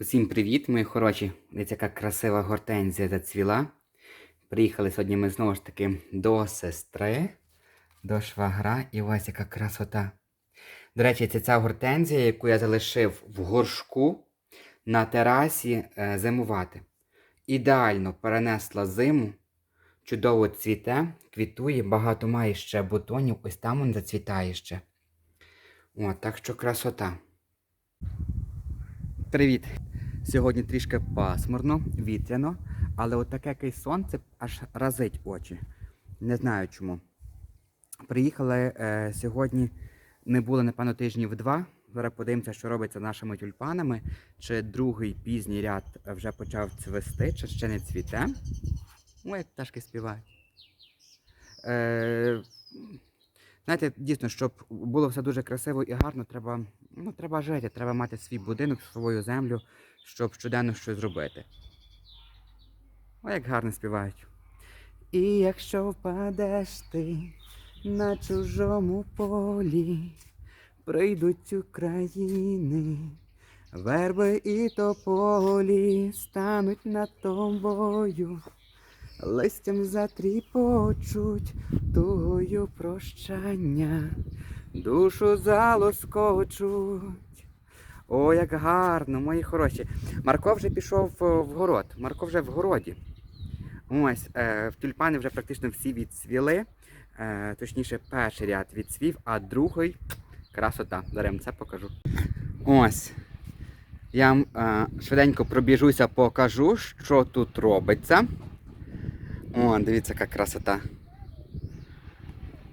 Усім привіт, мої хороші. Дивіться, яка красива гортензія зацвіла. Приїхали сьогодні ми знову ж таки до сестри, до швагра, і ось яка красота. До речі, це ця гортензія, яку я залишив в горшку на терасі е, зимувати. Ідеально перенесла зиму, чудово цвіте, квітує, багато має ще бутонів, ось там він зацвітає ще. О, так що красота. Привіт! Сьогодні трішки пасмурно, вітряно, але от таке якесь сонце аж разить очі. Не знаю чому. Приїхали е, сьогодні, не було, напевно, тижнів два. Зараз подивимося, що робиться нашими тюльпанами. Чи другий пізній ряд вже почав цвести, чи ще не цвіте. Ой, як пташки співають. Е, знаєте, дійсно, щоб було все дуже красиво і гарно, треба, ну, треба жити, треба мати свій будинок, свою землю, щоб щоденно щось зробити. О, як гарно співають. І якщо впадеш ти на чужому полі, прийдуть України, верби і тополі стануть над тобою, листям затріпочуть тугою прощання, душу залоскочуть. О, як гарно, мої хороші. Марко вже пішов е, в город. Марко вже в городі. Ось, е, в тюльпани вже практично всі відцвіли. Е, точніше, перший ряд відцвів, а другий красота. Вам це покажу. Ось. Я вам е, швиденько пробіжуся, покажу, що тут робиться. О, дивіться, яка красота.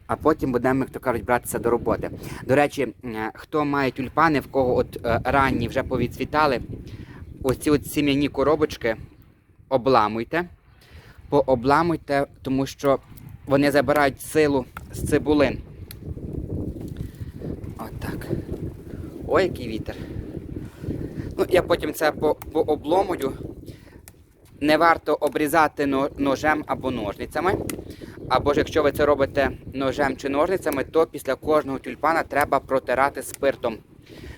А потім будемо, як то кажуть, братися до роботи. До речі, е, хто має тюльпани, в кого от е, ранні вже повідцвітали, ось ці от сім'яні коробочки обламуйте. Пообламуйте, тому що вони забирають силу з цибулин. Отак. Ой, який вітер. Ну, я потім це по- пообломую. Не варто обрізати ножем або ножницями. Або ж якщо ви це робите ножем чи ножницями, то після кожного тюльпана треба протирати спиртом.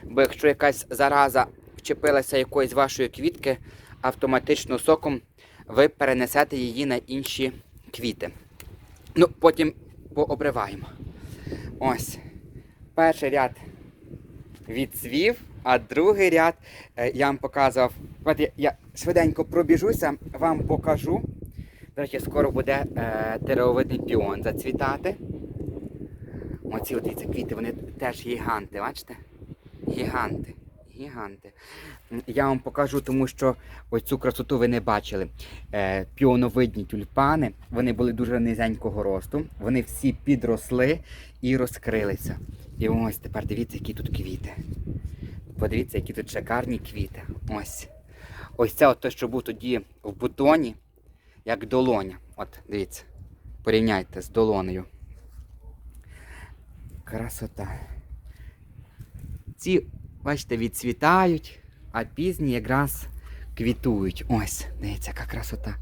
Бо якщо якась зараза вчепилася якоїсь вашої квітки, автоматично соком ви перенесете її на інші квіти. Ну, потім пообриваємо. Ось. Перший ряд відцвів, а другий ряд е, я вам показував. Я, я швиденько пробіжуся, вам покажу. До речі, скоро буде е, деревовидний піон зацвітати. Оці от дивіться, квіти, вони теж гіганти, бачите? Гіганти. Гіганти. Я вам покажу, тому що ось цю красоту ви не бачили. Е, піоновидні тюльпани, вони були дуже низенького росту, вони всі підросли і розкрилися. І ось тепер дивіться, які тут квіти. Подивіться, які тут шикарні квіти. Ось. Ось це от те, що був тоді в бутоні, як долоня. От, дивіться. Порівняйте з долонею. Красота. Ці, бачите, відцвітають, а пізні якраз квітують. Ось, дивіться, яка красота.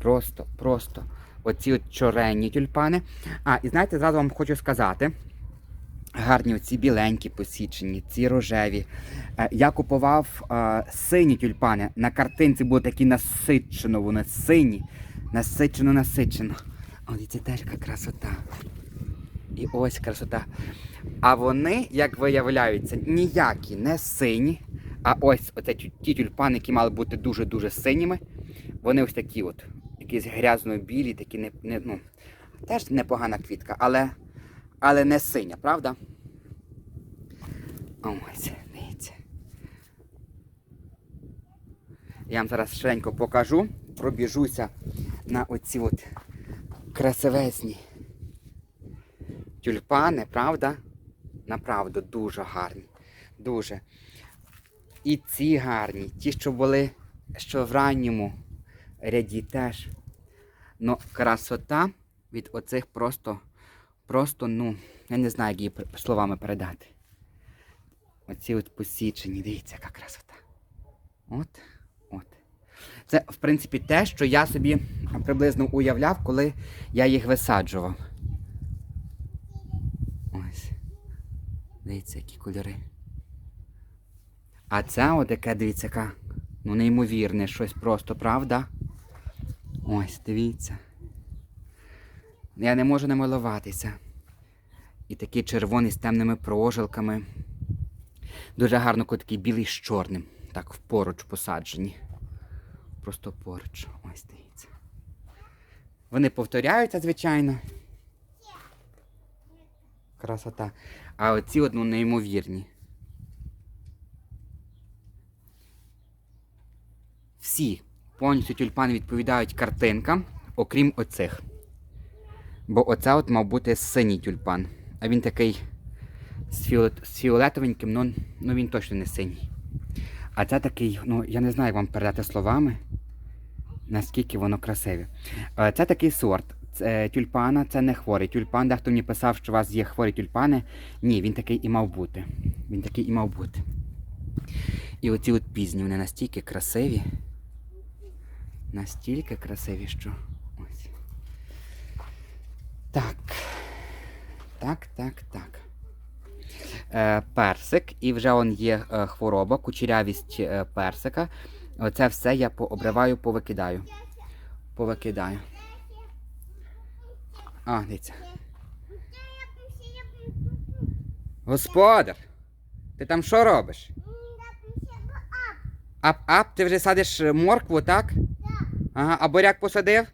Просто, просто. Оці от чоренні тюльпани. А, і знаєте, зразу вам хочу сказати. Гарні оці біленькі посічені, ці рожеві. Е, Я купував е, сині тюльпани. На картинці було такі насичено, вони сині. Насичено, насичено. О, це теж яка красота. І ось красота. А вони, як виявляються, ніякі не сині. А ось оце ті тюльпани, які мали бути дуже-дуже синіми. Вони ось такі от, якісь грязно-білі, такі не, не, ну, теж непогана квітка, але, але не синя, правда? Ось, дивіться. Я вам зараз швиденько покажу, пробіжуся на оці от красивезні тюльпани, правда? Направду дуже гарні. Дуже. І ці гарні, ті, що були що в ранньому ряді теж. Ну, красота від оцих просто, просто, ну, я не знаю, як її словами передати. Оці от посічені, дивіться, яка красота. От, от. Це, в принципі, те, що я собі приблизно уявляв, коли я їх висаджував. Ось. Дивіться, які кольори. А це отаке, дивіться, яка, ну неймовірне, щось просто, правда? Ось, дивіться. Я не можу намилуватися. І такий червоний з темними прожилками. Дуже гарно, коли такий білий з чорним. Так, поруч посаджені. Просто поруч. Ось дивіться. Вони повторяються, звичайно. Красота. А оці одну неймовірні. Всі повністю тюльпани відповідають картинкам, окрім оцих. Бо оце от мав бути синій тюльпан. А він такий з, фіолет, з фіолетовеньким, ну, ну він точно не синій. А це такий, ну я не знаю, як вам передати словами, наскільки воно красиве. Е, Це такий сорт. Це, тюльпана це не хворий тюльпан. Дехто мені писав, що у вас є хворі тюльпани. Ні, він такий і мав бути. Він такий і мав бути. І оці от пізні, вони настільки красиві. Настільки красиві, що. Так. Так, так, так. Е, персик, і вже он є е, хвороба, кучерявість е, персика. Оце все я пообриваю, повикидаю. Повикидаю. А, дивіться. Господар, ти там що робиш? Ап-ап, ти вже садиш моркву, так? Ага, а буряк посадив?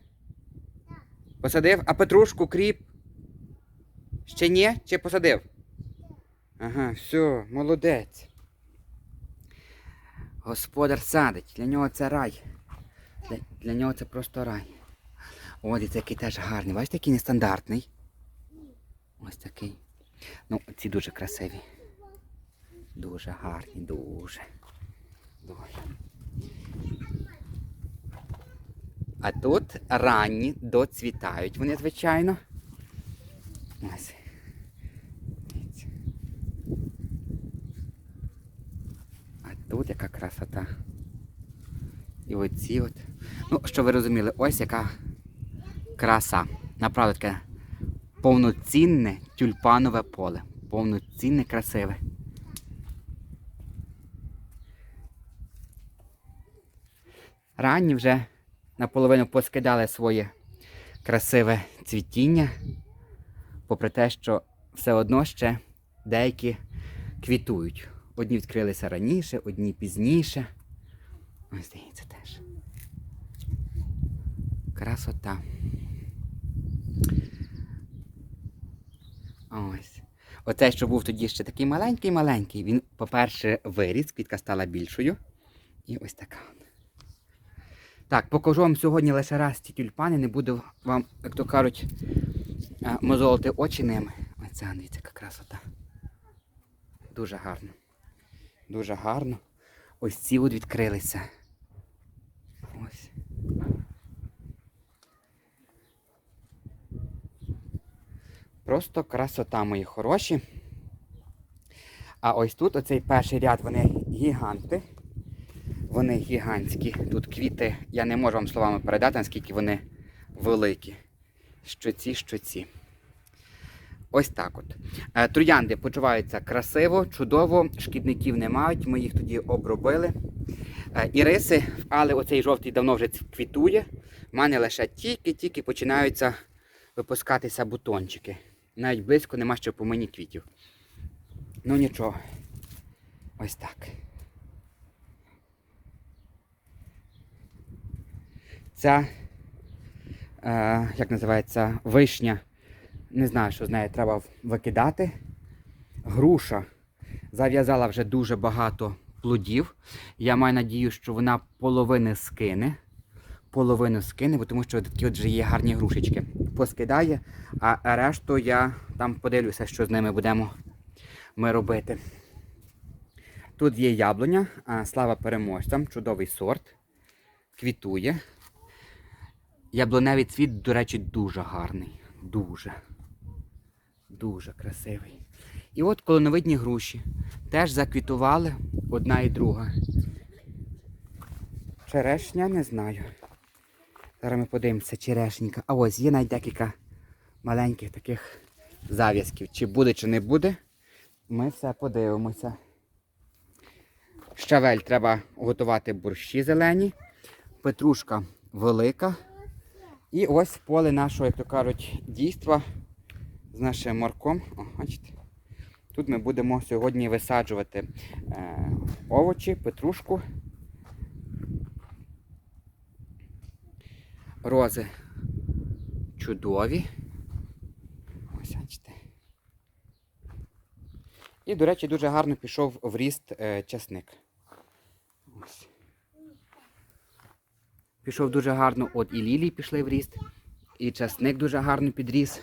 Посадив? А петрушку, кріп? Ще ні? Чи посадив? Ага, все, молодець. Господар садить, для нього це рай. Для, для нього це просто рай. О, дивіться, який теж гарний. Бачите, який нестандартний. Ось такий. Ну, ці дуже красиві. Дуже гарні, дуже. Дуже. А тут ранні доцвітають вони, звичайно. Ось. А тут яка красота. І оці от. Ну, що ви розуміли, ось яка краса. Направду таке повноцінне тюльпанове поле. Повноцінне, красиве. Ранні вже наполовину поскидали своє красиве цвітіння, попри те, що все одно ще деякі квітують. Одні відкрилися раніше, одні пізніше. Ось здається теж. Красота. Ось. Оцей, що був тоді ще такий маленький-маленький, він, по-перше, виріс, квітка стала більшою. І ось така. Так, покажу вам сьогодні лише раз ці тюльпани, не буду вам, як то кажуть, а, мозолити очі ними. Ось це, дивіться, яка красота. Дуже гарно. Дуже гарно. Ось ці от відкрилися. Ось. Просто красота, мої хороші. А ось тут оцей перший ряд, вони гіганти. Вони гігантські. Тут квіти, я не можу вам словами передати, наскільки вони великі. Що ці, що ці. Ось так от. Е, Троянди почуваються красиво, чудово, шкідників не мають, ми їх тоді обробили. Е, Іриси, але оцей жовтий давно вже квітує. У мене лише тільки-тільки починаються випускатися бутончики. Навіть близько нема ще по мені квітів. Ну нічого. Ось так. Ця, е, як називається, вишня. Не знаю, що з нею треба викидати. Груша зав'язала вже дуже багато плодів. Я маю надію, що вона половини скине. Половину скине, бо тому що такі от вже є гарні грушечки. Поскидає, а решту я там подивлюся, що з ними будемо ми робити. Тут є яблуня, слава переможцям, чудовий сорт. Квітує. Яблуневий цвіт, до речі, дуже гарний. Дуже. Дуже красивий. І от колоновидні груші. Теж заквітували одна і друга. Черешня не знаю. Зараз ми подивимося, черешенька. А ось є навіть декілька маленьких таких зав'язків. Чи буде, чи не буде, ми все подивимося. щавель треба готувати борщі зелені, петрушка велика. І ось поле нашого, як то кажуть, дійства з нашим морком. О, бачите? Тут ми будемо сьогодні висаджувати е, овочі, петрушку, рози чудові. Ось бачите. І, до речі, дуже гарно пішов в ріст е, часник. Ось. Пішов дуже гарно, от і лілії пішли в ріст, і часник дуже гарно підріс.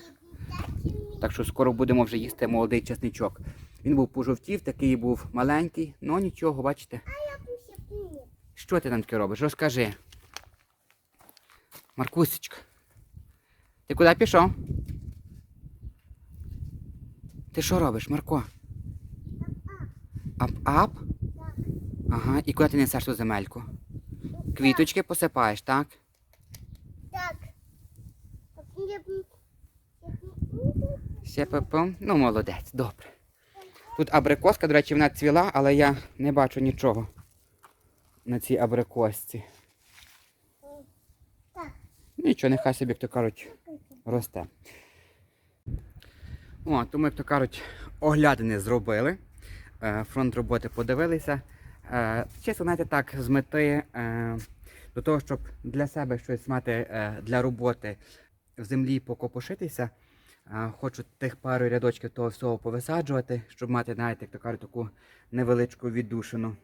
Так що скоро будемо вже їсти молодий часничок. Він був пожовтів, такий був маленький, ну нічого, бачите. Що ти там таке робиш? Розкажи. Маркусечка. Ти куди пішов? Ти що робиш, Марко? Ап-ап? Ага, і куди ти несеш ту земельку? Квіточки посипаєш, так? Так. Я Ще пепом. Ну, молодець, добре. Тут абрикоска, до речі, вона цвіла, але я не бачу нічого на цій абрикосці. Нічого, нехай собі, як то кажуть, росте. О, тому, як то кажуть, оглядини зробили. Е, Фронт роботи подивилися. Е, Чесно, знаєте, так, з мети е, до того, щоб для себе щось мати е, для роботи в землі покопошитися. Хочу тих пару рядочків того всього повисаджувати, щоб мати, знаєте, як то кажуть, таку невеличку віддушину.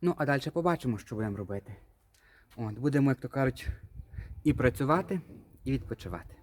Ну, а далі побачимо, що будемо робити. От, будемо, як то кажуть, і працювати, і відпочивати.